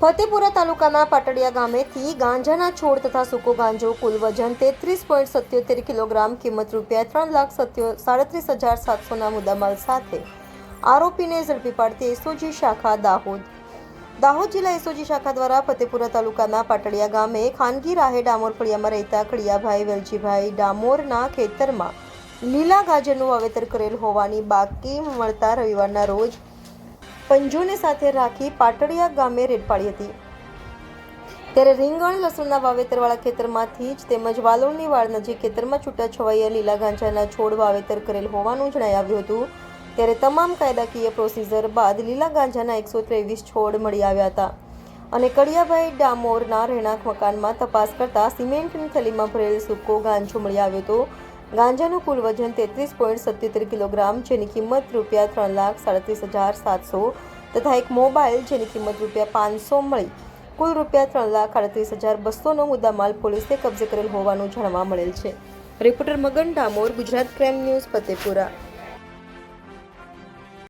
ફતેપુરા તાલુકાના પાટડિયા ગામેથી ગાંજાના છોડ તથા સૂકો ગાંજો કુલ વજન તેત્રીસ પોઈન્ટ સત્યોતેર કિલોગ્રામ, કિંમત રૂપિયા ત્રણ લાખ સત્યો સાડત્રીસ હજાર સાતસોના મુદ્દામાલ સાથે આરોપીને ઝડપી પાડતી એસઓજી શાખા દાહોદ. દાહોદ જિલ્લા એસઓજી શાખા દ્વારા ફતેપુરા તાલુકાના પાટડિયા ગામે ખાનગી રાહે ડામોર ફળિયામાં રહેતા ખડિયાભાઈ વેલજીભાઈ ડામોરના ખેતરમાં લીલા ગાજરનું વાવેતર કરેલ હોવાની બાકી મળતા રવિવારના રોજ પંજોને સાથે રાખી પાટડિયા ગામે રેડ પાડી હતી. ત્યારે રીંગણ, લસણના વાવેતરવાળા ખેતરમાંથી જ તેમજ વાલોડની વાડ નજીક ખેતરમાં છૂટા છવાયા લીલા ગાંજાના છોડ વાવેતર કરેલ હોવાનું જણાઈ આવ્યું હતું. ત્યારે તમામ કાયદાકીય પ્રોસીજર બાદ લીલા ગાંજાના એકસો ત્રેવીસ છોડ મળી આવ્યા હતા. અને કડિયાભાઈ ડામોરના રહેણાંક મકાનમાં તપાસ કરતા સિમેન્ટની થેલીમાં ભરેલ સૂકો ગાંજો મળી આવ્યો હતો. ગાંજાનું કુલ વજન તેત્રીસ પોઈન્ટ સત્યોતેર કિલોગ્રામ, જેની કિંમત રૂપિયા ત્રણ લાખ સાડત્રીસ હજાર સાતસો તથા એક મોબાઈલ, જેની કિંમત રૂપિયા પાંચસો મળી. કુલ રૂપિયા ત્રણ લાખ આડત્રીસ હજાર બસોનો મુદ્દામાલ પોલીસે કબજે કરેલ હોવાનું જાણવા મળેલ છે. Reporter Magan Damor, Gujarat crime news, Fatepura.